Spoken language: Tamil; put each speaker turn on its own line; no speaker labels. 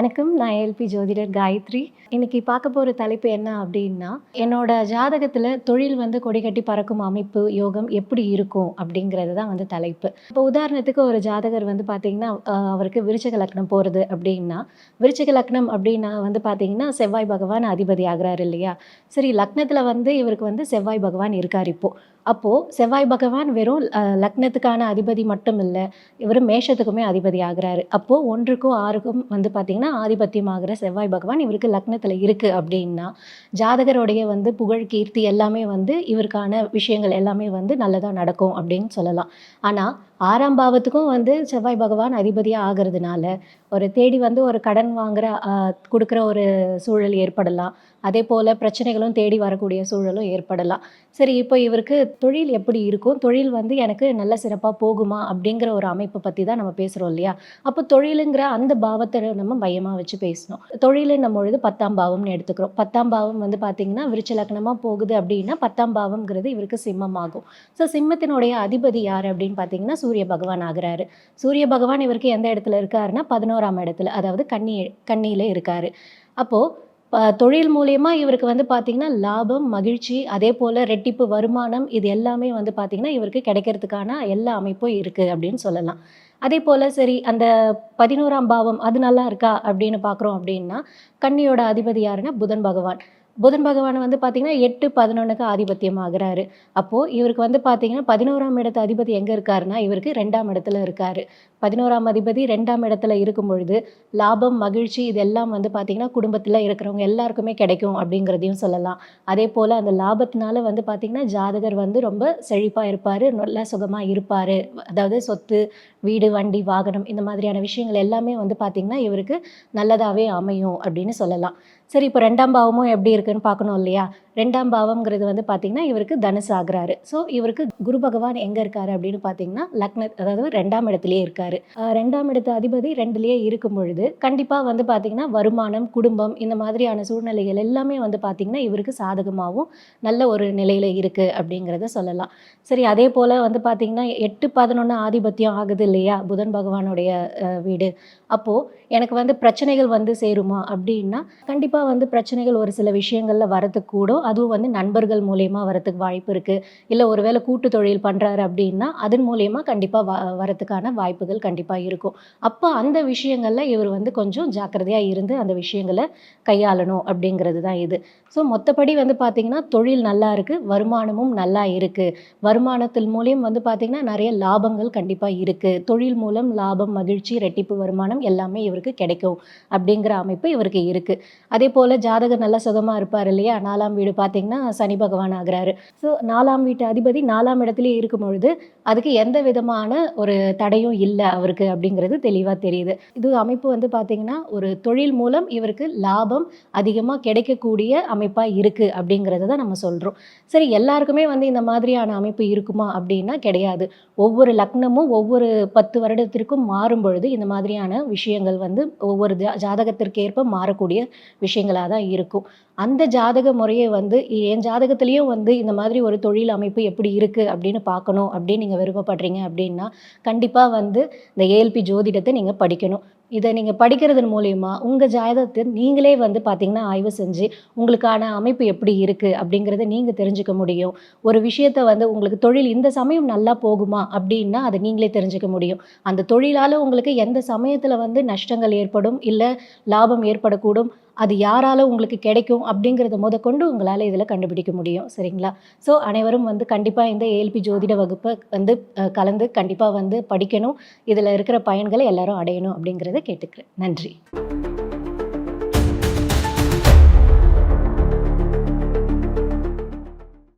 வணக்கம். நான் எல்பி ஜோதிடர் காயத்ரி. இன்னைக்கு பார்க்க போகிற தலைப்பு என்ன அப்படின்னா என்னோட ஜாதகத்தில் தொழில் வந்து கொடிகட்டி பறக்கும் அமைப்பு யோகம் எப்படி இருக்கும் அப்படிங்கிறது தான் வந்து தலைப்பு. இப்போ உதாரணத்துக்கு ஒரு ஜாதகர் வந்து பார்த்தீங்கன்னா அவருக்கு விருச்சக லக்னம் போகிறது அப்படின்னா விருச்சக லக்னம் அப்படின்னா வந்து பார்த்தீங்கன்னா செவ்வாய் பகவான் அதிபதி ஆகிறார் இல்லையா? சரி லக்னத்தில் வந்து இவருக்கு வந்து செவ்வாய் பகவான் இருக்கார் இப்போது அப்போது செவ்வாய் பகவான் வெறும் லக்னத்துக்கான அதிபதி மட்டும் இல்லை இவர் மேஷத்துக்குமே அதிபதி ஆகிறாரு. அப்போது ஒன்றுக்கும் ஆறுக்கும் வந்து பார்த்திங்கன்னா ஆதிபத்தியமாகிற செவ்வாய் பகவான் இவருக்கு லக்னத்தில் இருக்குது அப்படின்னா ஜாதகருடைய வந்து புகழ் கீர்த்தி எல்லாமே வந்து இவருக்கான விஷயங்கள் எல்லாமே வந்து நல்லதாக நடக்கும் அப்படின்னு சொல்லலாம். ஆனால் ஆறாம் பாவத்துக்கும் வந்து செவ்வாய் பகவான் அதிபதியாக ஆகிறதுனால ஒரு தேடி வந்து ஒரு கடன் வாங்குற கொடுக்குற ஒரு சூழல் ஏற்படலாம். அதே போல் பிரச்சனைகளும் தேடி வரக்கூடிய சூழலும் ஏற்படலாம். சரி இப்போ இவருக்கு தொழில் எப்படி இருக்கும்? தொழில் வந்து எனக்கு நல்ல சிறப்பாக போகுமா? அப்படிங்கிற ஒரு அமைப்பை பற்றி தான் நம்ம பேசுகிறோம் இல்லையா? அப்போ தொழிலுங்கிற அந்த பாவத்தை நம்ம பயமாக வச்சு பேசணும். தொழிலுன்னும் பொழுது பத்தாம் பாவம்னு எடுத்துக்கிறோம். பத்தாம் பாவம் வந்து பார்த்தீங்கன்னா விருச்சலக்கணமாக போகுது அப்படின்னா பத்தாம் பாவம்ங்கிறது இவருக்கு சிம்மம் ஆகும் ஸோ சிம்மத்தினுடைய அதிபதி யார் அப்படின்னு பார்த்தீங்கன்னா சூரிய பகவான் ஆகுறாரு. சூரிய பகவான் இவருக்கு எந்த இடத்துல இருக்காருன்னா பதினோராம் இடத்துல அதாவது கண்ணி கண்ணியில் இருக்காரு. அப்போது தொழில் மூலியமா இவருக்கு வந்து பார்த்தீங்கன்னா லாபம் மகிழ்ச்சி அதே போல் ரெட்டிப்பு வருமானம் இது எல்லாமே வந்து பார்த்தீங்கன்னா இவருக்கு கிடைக்கிறதுக்கான எல்லா அமைப்பும் இருக்குது அப்படின்னு சொல்லலாம். அதே போல் சரி அந்த பதினோராம் பாவம் அது நல்லா இருக்கா அப்படின்னு பார்க்குறோம் அப்படின்னா கண்ணியோட அதிபதி யாருன்னா புதன் பகவான். புதன் பகவான் வந்து பார்த்தீங்கன்னா எட்டு பதினொன்றுக்கு ஆதிபத்தியம் ஆகிறாரு. அப்போது இவருக்கு வந்து பார்த்தீங்கன்னா பதினோராம் இடத்து அதிபதி எங்கே இருக்காருன்னா இவருக்கு ரெண்டாம் இடத்துல இருக்காரு. பதினோராம் அதிபதி ரெண்டாம் இடத்துல இருக்கும் பொழுது லாபம் மகிழ்ச்சி இதெல்லாம் வந்து பார்த்திங்கன்னா குடும்பத்தில் இருக்கிறவங்க எல்லாருக்குமே கிடைக்கும் அப்படிங்கிறதையும் சொல்லலாம். அதே போல் அந்த லாபத்தினால வந்து பார்த்திங்கன்னா ஜாதகர் வந்து ரொம்ப செழிப்பாக இருப்பார் நல்லா சுகமாக இருப்பார். அதாவது சொத்து வீடு வண்டி வாகனம் இந்த மாதிரியான விஷயங்கள் எல்லாமே வந்து பார்த்திங்கன்னா இவருக்கு நல்லதாகவே அமையும் அப்படின்னு சொல்லலாம். சரி இப்போ ரெண்டாம் பாவமும் எப்படி இருக்குன்னு பார்க்கணும் இல்லையா? ரெண்டாம் பாவம்ங்கிறது வந்து பார்த்திங்கன்னா இவருக்கு தனுசு ஆகிறாரு. ஸோ இவருக்கு குரு பகவான் எங்கே இருக்காரு அப்படின்னு பார்த்தீங்கன்னா லக்ன அதாவது ரெண்டாம் இடத்துலயே இருக்காரு. ரெண்டாம் இடத்து அதிபதி ரெண்டுலேயே இருக்கும் பொழுது கண்டிப்பாக வந்து பார்த்திங்கன்னா வருமானம் குடும்பம் இந்த மாதிரியான சூழ்நிலைகள் எல்லாமே வந்து பார்த்திங்கன்னா இவருக்கு சாதகமாகவும் நல்ல ஒரு நிலையில் இருக்குது அப்படிங்கிறத சொல்லலாம். சரி அதே போல் வந்து பார்த்திங்கன்னா எட்டு பதினொன்று ஆதிபத்தியம் ஆகுது இல்லையா? புதன் பகவானுடைய வீடு. அப்போது எனக்கு வந்து பிரச்சனைகள் வந்து சேருமா அப்படின்னா கண்டிப்பாக வந்து பிரச்சனைகள் ஒரு சில விஷயங்களில் வரத்துக்கு அதுவும் வந்து நண்பர்கள் மூலயமா வரத்துக்கு வாய்ப்பு இருக்குது இல்லை ஒருவேளை கூட்டு தொழில் பண்ணுறாரு அப்படின்னா அதன் மூலயமா கண்டிப்பாக வ வரத்துக்கான வாய்ப்புகள் கண்டிப்பாக இருக்கும். அப்போ அந்த விஷயங்களில் இவர் வந்து கொஞ்சம் ஜாக்கிரதையாக இருந்து அந்த விஷயங்களை கையாளணும் அப்படிங்கிறது தான் இது. ஸோ மொத்தப்படி வந்து பார்த்திங்கன்னா தொழில் நல்லா இருக்குது வருமானமும் நல்லா இருக்குது வருமானத்தில் மூலியம் வந்து பார்த்திங்கன்னா நிறைய லாபங்கள் கண்டிப்பாக இருக்குது தொழில் மூலம் லாபம் மகிழ்ச்சி ரெட்டிப்பு வருமானம் எல்லாமே இவருக்கு கிடைக்கும் அப்படிங்கிற அமைப்பு இவருக்கு இருக்குது அதே போல் ஜாதகர் நல்லா சுகமாக இருப்பார் இல்லையா? நாலாம் வீடு பார்த்திங்கன்னா சனி பகவான் ஆகிறாரு. ஸோ நாலாம் வீட்டு அதிபதி நாலாம் இடத்துலயே இருக்கும் பொழுது அதுக்கு எந்த விதமான ஒரு தடையும் இல்லை அவருக்கு அப்படிங்கிறது தெளிவாக தெரியுது. இது அமைப்பு வந்து பார்த்திங்கன்னா ஒரு தொழில் மூலம் இவருக்கு லாபம் அதிகமாக கிடைக்கக்கூடிய அமைப்பாக இருக்குது அப்படிங்கிறத தான் நம்ம சொல்கிறோம் சரி எல்லாருக்குமே வந்து இந்த மாதிரியான அமைப்பு இருக்குமா அப்படின்னா கிடையாது. ஒவ்வொரு லக்னமும் ஒவ்வொரு பத்து வருடத்திற்கும் மாறும் பொழுது இந்த மாதிரியான விஷயங்கள் வந்து ஒவ்வொரு ஜா மாறக்கூடிய விஷயங்களாக தான் இருக்கும். அந்த ஜாதக முறையை வந்து என் ஜாதகத்திலையும் வந்து இந்த மாதிரி ஒரு தொழில் அமைப்பு எப்படி இருக்குது அப்படின்னு பார்க்கணும் அப்படின்னு நீங்கள் விருப்பப்படுறீங்க அப்படின்னா கண்டிப்பாக வந்து இந்த ஏஎல்பி ஜோதிடத்தை நீங்கள் படிக்கணும். இதை நீங்கள் படிக்கிறதன் மூலயமா உங்கள் ஜாதகத்தை நீங்களே வந்து பார்த்தீங்கன்னா ஆய்வு செஞ்சு உங்களுக்கான அமைப்பு எப்படி இருக்குது அப்படிங்கிறத நீங்கள் தெரிஞ்சுக்க முடியும். ஒரு விஷயத்தை வந்து உங்களுக்கு தொழில் இந்த சமயம் நல்லா போகுமா அப்படின்னா அதை நீங்களே தெரிஞ்சுக்க முடியும். அந்த தொழிலால் உங்களுக்கு எந்த சமயத்தில் வந்து நஷ்டங்கள் ஏற்படும் இல்லை லாபம் ஏற்படக்கூடும் அது யாரால உங்களுக்கு கிடைக்கும் அப்படிங்கிறத முதற்கொண்டு உங்களால் இதில் கண்டுபிடிக்க முடியும். சரிங்களா? ஸோ அனைவரும் வந்து கண்டிப்பாக இந்த ஏஎல்பி ஜோதிட வகுப்பை வந்து கலந்து கண்டிப்பாக வந்து படிக்கணும். இதில் இருக்கிற பயன்களை எல்லாரும் அடையணும் அப்படிங்கிறது கேட்டுக்கிறேன். நன்றி.